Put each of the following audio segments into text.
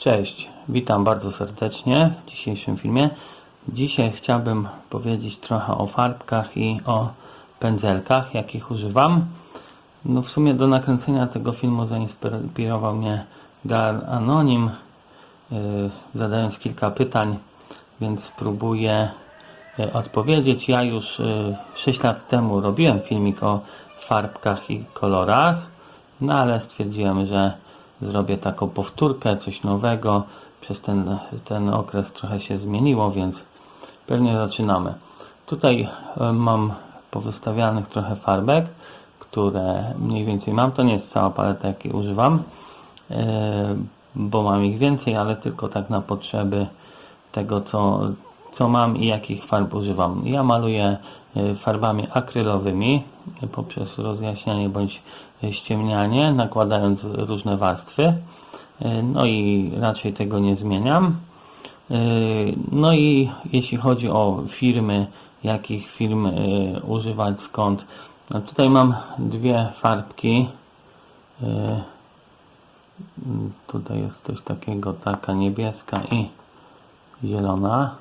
Cześć, witam bardzo serdecznie w dzisiejszym filmie. Dzisiaj chciałbym powiedzieć trochę o farbkach i o pędzelkach, jakich używam. No w sumie do nakręcenia tego filmu zainspirował mnie Gar Anonim, yy, zadając kilka pytań, więc spróbuję yy, odpowiedzieć. Ja już yy, 6 lat temu robiłem filmik o farbkach i kolorach, no ale stwierdziłem, że zrobię taką powtórkę, coś nowego. Przez ten, ten okres trochę się zmieniło, więc pewnie zaczynamy. Tutaj e, mam powystawianych trochę farbek, które mniej więcej mam. To nie jest cała paleta, jakiej używam, e, bo mam ich więcej, ale tylko tak na potrzeby tego, co, co mam i jakich farb używam. Ja maluję e, farbami akrylowymi e, poprzez rozjaśnianie bądź e, ściemnianie, nakładając różne warstwy. No i raczej tego nie zmieniam. No i jeśli chodzi o firmy, jakich firm używać, skąd. No tutaj mam dwie farbki. Mm, Tutaj jest coś takiego, taka niebieska i zielona.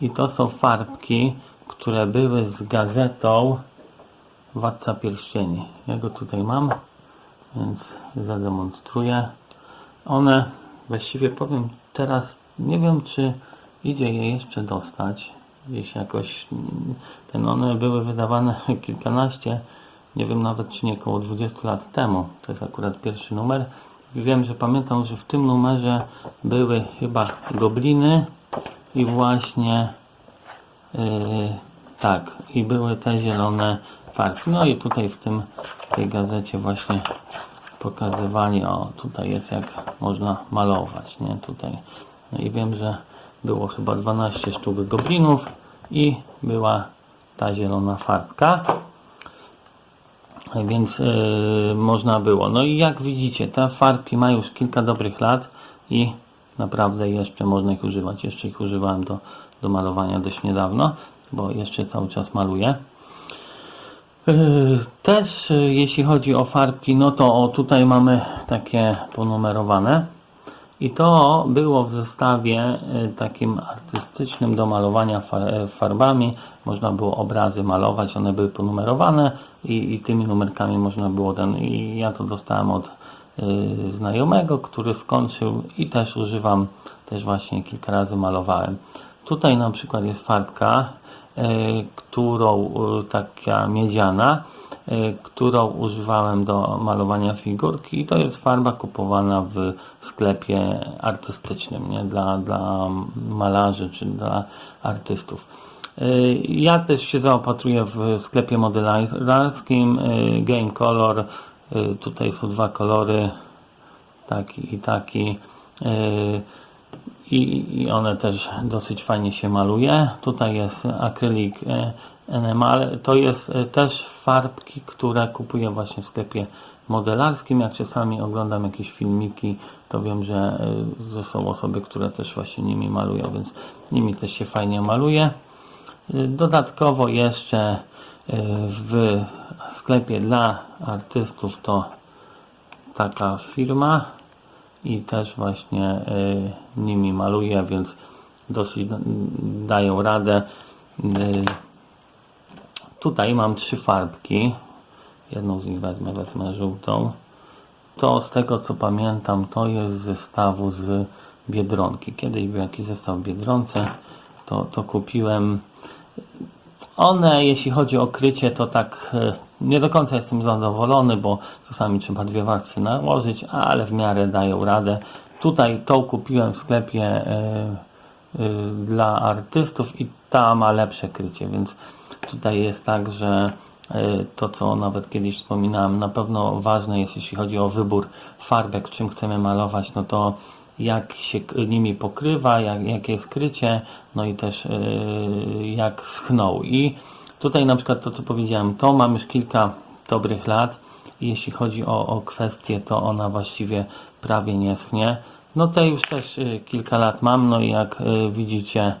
I to są farbki, które były z gazetą Władca Pierścieni. Ja go tutaj mam, więc zademonstruję. One, właściwie powiem teraz, nie wiem czy idzie je jeszcze dostać. Gdzieś jakoś, ten one były wydawane kilkanaście, nie wiem nawet czy nie około 20 lat temu. To jest akurat pierwszy numer. I wiem, że pamiętam, że w tym numerze były chyba gobliny i właśnie yy, tak, i były te zielone farbki. No i tutaj w tym w tej gazecie właśnie pokazywali, o tutaj jest jak można malować, nie tutaj. No i wiem, że było chyba 12 sztuk goblinów i była ta zielona farbka więc yy, można było. No i jak widzicie, te farbki mają już kilka dobrych lat i naprawdę jeszcze można ich używać. Jeszcze ich używałem do, do malowania dość niedawno, bo jeszcze cały czas maluję. Yy, Też yy, jeśli chodzi o farbki, no to o, tutaj mamy takie ponumerowane. I to było w zestawie y, takim artystycznym do malowania fa- farbami. Można było obrazy malować, one były ponumerowane i, i tymi numerkami można było ten. I ja to dostałem od znajomego, który skończył i też używam, też właśnie kilka razy malowałem. Tutaj na przykład jest farbka, y, którą y, taka miedziana, y, którą używałem do malowania figurki i to jest farba kupowana w sklepie artystycznym, nie? Dla, dla malarzy czy dla artystów. Y, Ja też się zaopatruję w sklepie modelarskim y, Game Color. Y, Tutaj są dwa kolory, taki i taki. Y, i, one też dosyć fajnie się maluje. Tutaj jest akrylik e, NML. To jest też farbki, które kupuję właśnie w sklepie modelarskim. Jak czasami oglądam jakieś filmiki, to wiem, że, że są osoby, które też właśnie nimi malują, więc nimi też się fajnie maluje. Dodatkowo jeszcze w sklepie dla artystów to taka firma i też właśnie y, nimi maluję, więc dosyć da- dają radę. Y, tutaj mam trzy farbki. Jedną z nich wezmę, wezmę żółtą. To z tego co pamiętam, to jest z zestawu z Biedronki. Kiedyś był jakiś zestaw w Biedronce, to, to kupiłem. One, jeśli chodzi o krycie, to tak e, nie do końca jestem zadowolony, bo czasami trzeba dwie warstwy nałożyć, ale w miarę dają radę. Tutaj tą kupiłem w sklepie e, e, dla artystów i ta ma lepsze krycie, więc tutaj jest tak, że to co nawet kiedyś wspominałem, na pewno ważne jest jeśli chodzi o wybór farbek, czym chcemy malować, no to jak się nimi pokrywa, jak, jakie jest krycie, no i też yy, jak schną. I tutaj na przykład to co powiedziałem, to mam już kilka dobrych lat jeśli chodzi o, o kwestię, to ona właściwie prawie nie schnie. No te już też yy, kilka lat mam, no i jak yy, widzicie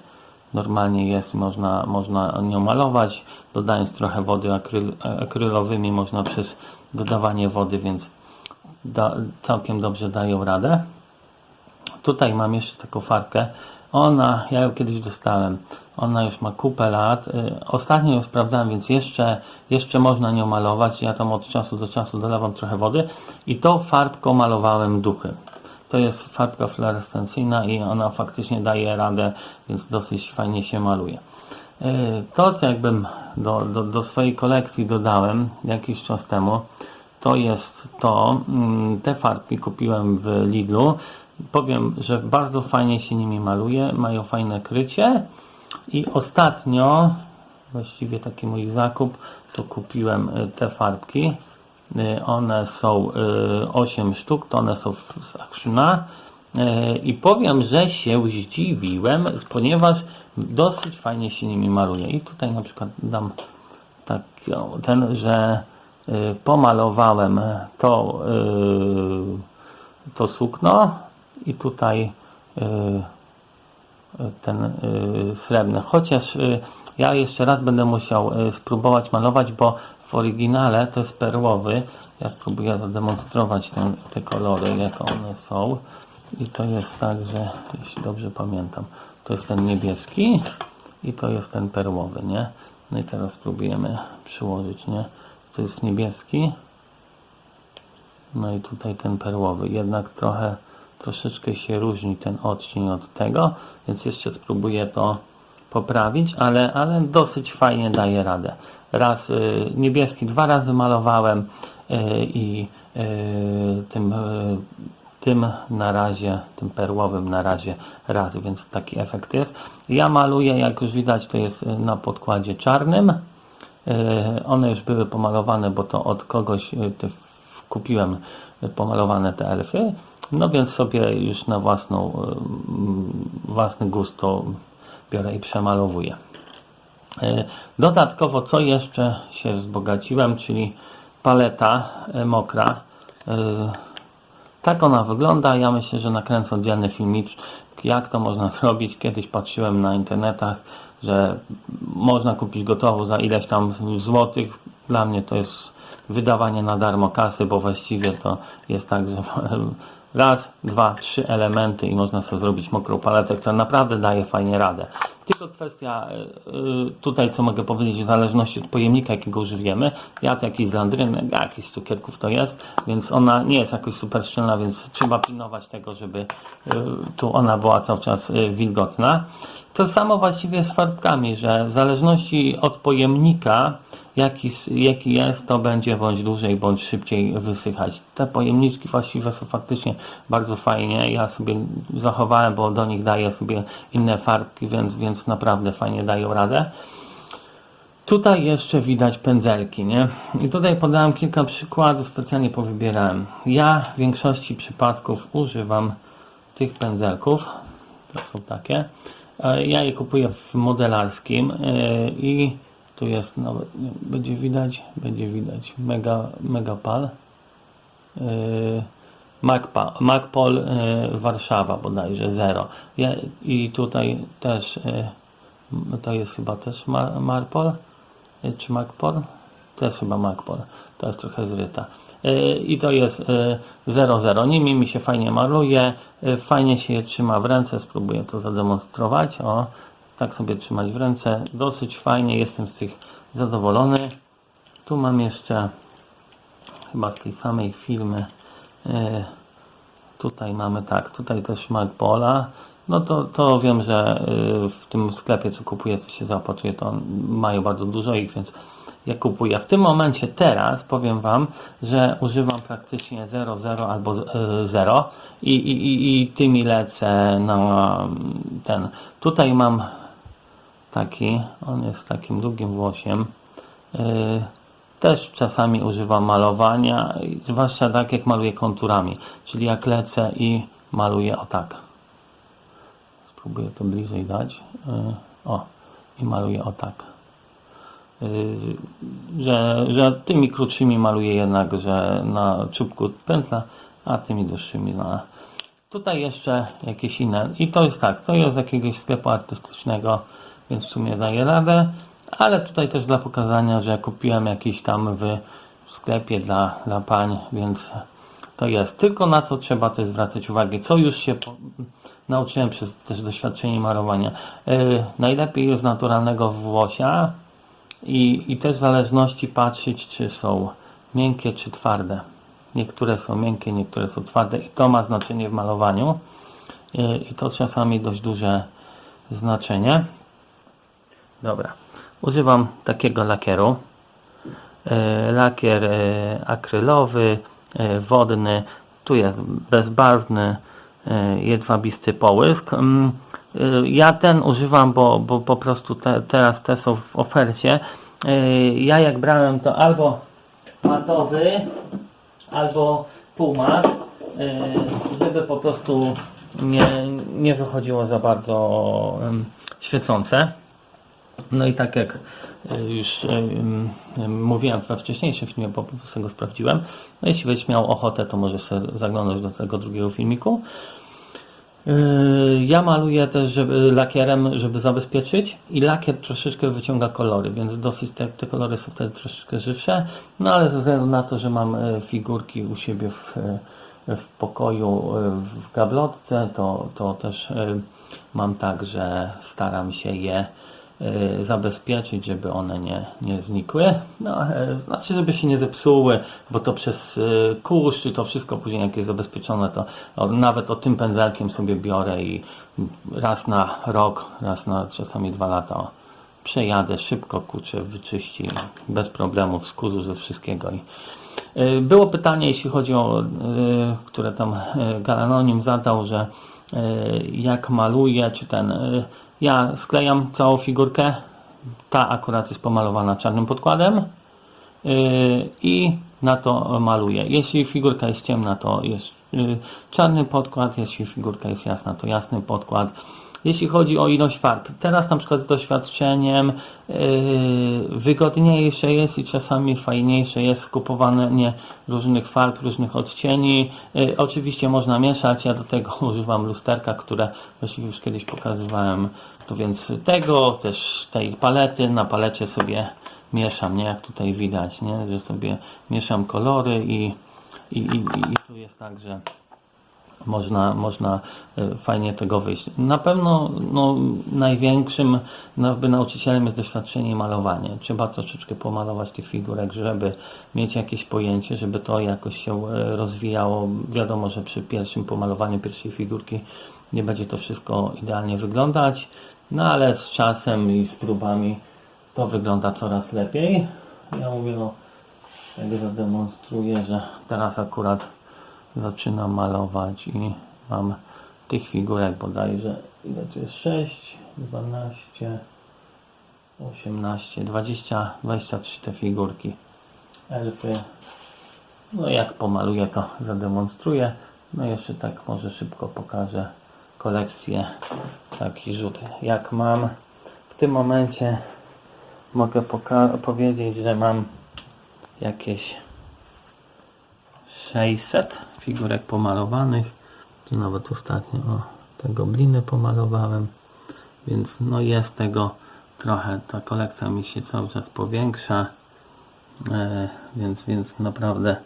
normalnie jest, można, można nią malować, dodając trochę wody akryl, akrylowymi, można przez dodawanie wody, więc da, całkiem dobrze dają radę. Tutaj mam jeszcze taką farbkę. Ona, ja ją kiedyś dostałem. Ona już ma kupę lat. Y, Ostatnio ją sprawdzałem, więc jeszcze, jeszcze można nią malować. Ja tam od czasu do czasu dolewam trochę wody. I tą farbką malowałem duchy. To jest farbka fluorescencyjna i ona faktycznie daje radę, więc dosyć fajnie się maluje. Y, To, co jakbym do, do, do swojej kolekcji dodałem jakiś czas temu, to jest to, mm, te farbki kupiłem w Lidlu. Powiem, że bardzo fajnie się nimi maluje, mają fajne krycie i ostatnio, właściwie taki mój zakup, to kupiłem y, te farbki. Y, One są y, 8 sztuk, to one są z Akrzyna. Y, I powiem, że się zdziwiłem, ponieważ dosyć fajnie się nimi maluje. I tutaj na przykład dam tak, ten, że y, pomalowałem to, y, to sukno i tutaj y, ten y, srebrny. Chociaż y, ja jeszcze raz będę musiał y, spróbować malować, bo w oryginale to jest perłowy. Ja spróbuję zademonstrować te kolory, jak one są. I to jest tak, że jeśli dobrze pamiętam, to jest ten niebieski i to jest ten perłowy, nie? No i teraz spróbujemy przyłożyć, nie? To jest niebieski. No i tutaj ten perłowy. Jednak trochę, troszeczkę się różni ten odcień od tego, więc jeszcze spróbuję to poprawić, ale, ale dosyć fajnie daje radę. Raz y, niebieski dwa razy malowałem y, i y, tym, y, tym na razie, tym perłowym na razie raz, więc taki efekt jest. Ja maluję, jak już widać, to jest y, na podkładzie czarnym. E, One już były pomalowane, bo to od kogoś w- kupiłem pomalowane te elfy. No więc sobie już na własną, e, własny gust to biorę i przemalowuję. E, Dodatkowo co jeszcze się wzbogaciłem, czyli paleta e, mokra. Tak ona wygląda. Ja myślę, że nakręcę oddzielny filmik, jak to można zrobić. Kiedyś patrzyłem na internetach, że można kupić gotowo za ileś tam złotych. Dla mnie to jest wydawanie na darmo kasy, bo właściwie to jest tak, że raz, dwa, trzy elementy i można sobie zrobić mokrą paletę, która naprawdę daje fajnie radę. Tylko kwestia y, y, tutaj, co mogę powiedzieć, w zależności od pojemnika, jakiego użyjemy. Ja to jakiś z landryny, jakiś cukierków to jest, więc ona nie jest jakoś super szczelna, więc trzeba pilnować tego, żeby y, tu ona była cały czas wilgotna. To samo właściwie z farbkami, że w zależności od pojemnika, jaki, jaki jest, to będzie bądź dłużej, bądź szybciej wysychać. Te pojemniczki właściwie są faktycznie bardzo fajnie. Ja sobie zachowałem, bo do nich daję sobie inne farbki, więc, więc naprawdę fajnie dają radę. Tutaj jeszcze widać pędzelki, nie? I tutaj podałem kilka przykładów, specjalnie powybierałem. Ja w większości przypadków używam tych pędzelków. To są takie. E, Ja je kupuję w modelarskim e, i tu jest nawet, będzie widać, będzie widać Mega, Macpa, Macpol e, Warszawa bodajże 0. Ja, I tutaj też to jest chyba też Mar, Marpol czy Macpol? To jest chyba Macpol. To jest trochę zryta. E, I to jest e, 00. Nimi mi się fajnie maluje, e, fajnie się je trzyma w ręce. Spróbuję to zademonstrować. O, tak sobie trzymać w ręce. Dosyć fajnie, jestem z tych zadowolony. Tu mam jeszcze chyba z tej samej firmy. E, tutaj mamy tak, tutaj też Magpola. No to, to wiem, że w tym sklepie, co kupuję, co się zaopatruje, to mają bardzo dużo ich, więc ja kupuję. W tym momencie teraz powiem Wam, że używam praktycznie 0,0 albo y, 0 i, i, i, i tymi lecę na ten. Tutaj mam taki, on jest takim długim włosiem. Yy, Też czasami używam malowania, zwłaszcza tak jak maluję konturami, czyli jak lecę i maluję o tak. Spróbuję to bliżej dać. Yy, O, i maluję o tak. Yy, Że, że tymi krótszymi maluję jednak, że na czubku pędzla, a tymi dłuższymi na... Tutaj jeszcze jakieś inne. I to jest tak, to jest z jakiegoś sklepu artystycznego, więc w sumie daje radę. Ale tutaj też dla pokazania, że kupiłem jakiś tam w sklepie dla, dla pań, więc to jest. Tylko na co trzeba też zwracać uwagę, co już się po, nauczyłem przez też doświadczenie malowania. Yy, najlepiej jest naturalnego włosia i, i też w zależności patrzeć, czy są miękkie, czy twarde. Niektóre są miękkie, niektóre są twarde i to ma znaczenie w malowaniu. I to czasami dość duże znaczenie. Dobra. Używam takiego lakieru. E, lakier e, akrylowy, e, wodny, tu jest bezbarwny, jedwabisty połysk. E, Ja ten używam, bo, bo po prostu te, teraz te są w ofercie. E, Ja jak brałem to albo matowy, albo półmat, e, żeby po prostu nie, nie wychodziło za bardzo świecące. No i tak jak już mówiłem we wcześniejszym filmie, po prostu go sprawdziłem. No jeśli będziesz miał ochotę, to możesz zaglądać do tego drugiego filmiku. Yy, Ja maluję też żeby, lakierem, żeby zabezpieczyć i lakier troszeczkę wyciąga kolory, więc dosyć te, te kolory są wtedy troszeczkę żywsze, no ale ze względu na to, że mam e, figurki u siebie w, e, w pokoju e, w gablotce, to, to też mam tak, że staram się je zabezpieczyć, żeby one nie, nie znikły. No, e, znaczy, żeby się nie zepsuły, bo to przez e, kurz, czy to wszystko później jak jest zabezpieczone, to nawet o tym pędzelkiem sobie biorę i raz na rok, raz na czasami dwa lata przejadę szybko, kurczę, wyczyści, bez problemów, z ze wszystkiego. I, e, było pytanie, jeśli chodzi o, e, które tam e, Galanonim zadał, że e, jak maluję, czy ten, e, ja sklejam całą figurkę, ta akurat jest pomalowana czarnym podkładem yy, i na to maluję. Jeśli figurka jest ciemna, to jest yy, czarny podkład, jeśli figurka jest jasna, to jasny podkład. Jeśli chodzi o ilość farb, teraz na przykład z doświadczeniem yy, wygodniejsze jest i czasami fajniejsze jest kupowanie różnych farb, różnych odcieni. Oczywiście można mieszać, ja do tego używam lusterka, które właściwie już kiedyś pokazywałem. To więc tego, też tej palety, na palecie sobie mieszam, nie? Jak tutaj widać, nie? Że sobie mieszam kolory i, i, i, i tu jest tak, że można, można e, fajnie tego wyjść. Na pewno no, największym no, jakby nauczycielem jest doświadczenie i malowanie. Trzeba troszeczkę pomalować tych figurek, żeby mieć jakieś pojęcie, żeby to jakoś się e, rozwijało. Wiadomo, że przy pierwszym pomalowaniu pierwszej figurki nie będzie to wszystko idealnie wyglądać, no ale z czasem i z próbami to wygląda coraz lepiej. Ja mówię, no, jak zademonstruję, że teraz akurat zaczynam malować i mam tych figurek bodajże, ile to jest? 6, 12, 18, 20, 23 te figurki. Elfy. No jak pomaluję to zademonstruję. No jeszcze tak może szybko pokażę kolekcję. Taki rzut jak mam. W tym momencie mogę powiedzieć, że mam jakieś 600 figurek pomalowanych. Tu nawet ostatnio o, te gobliny pomalowałem. Więc no jest tego trochę. Ta kolekcja mi się cały czas powiększa. E, więc, więc naprawdę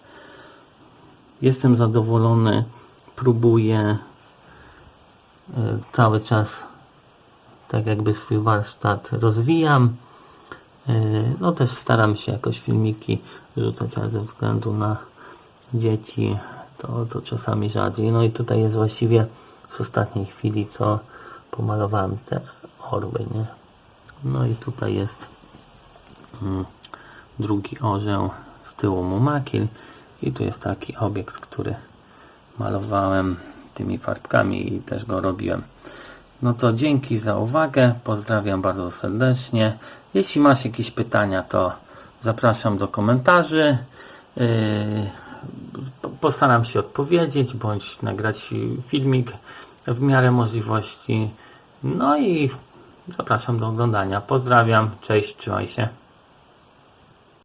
jestem zadowolony. Próbuję cały czas tak jakby swój warsztat rozwijam. E, No też staram się jakoś filmiki rzucać, ale ze względu na dzieci to, to czasami rzadziej. No i tutaj jest właściwie z ostatniej chwili, co pomalowałem te orły, nie? No i tutaj jest mm, drugi orzeł, z tyłu mu makil i tu jest taki obiekt, który malowałem tymi farbkami i też go robiłem. No to dzięki za uwagę, pozdrawiam bardzo serdecznie. Jeśli masz jakieś pytania, to zapraszam do komentarzy. Yy, po- Postaram się odpowiedzieć, bądź nagrać filmik w miarę możliwości. No i zapraszam do oglądania. Pozdrawiam, cześć, trzymaj się.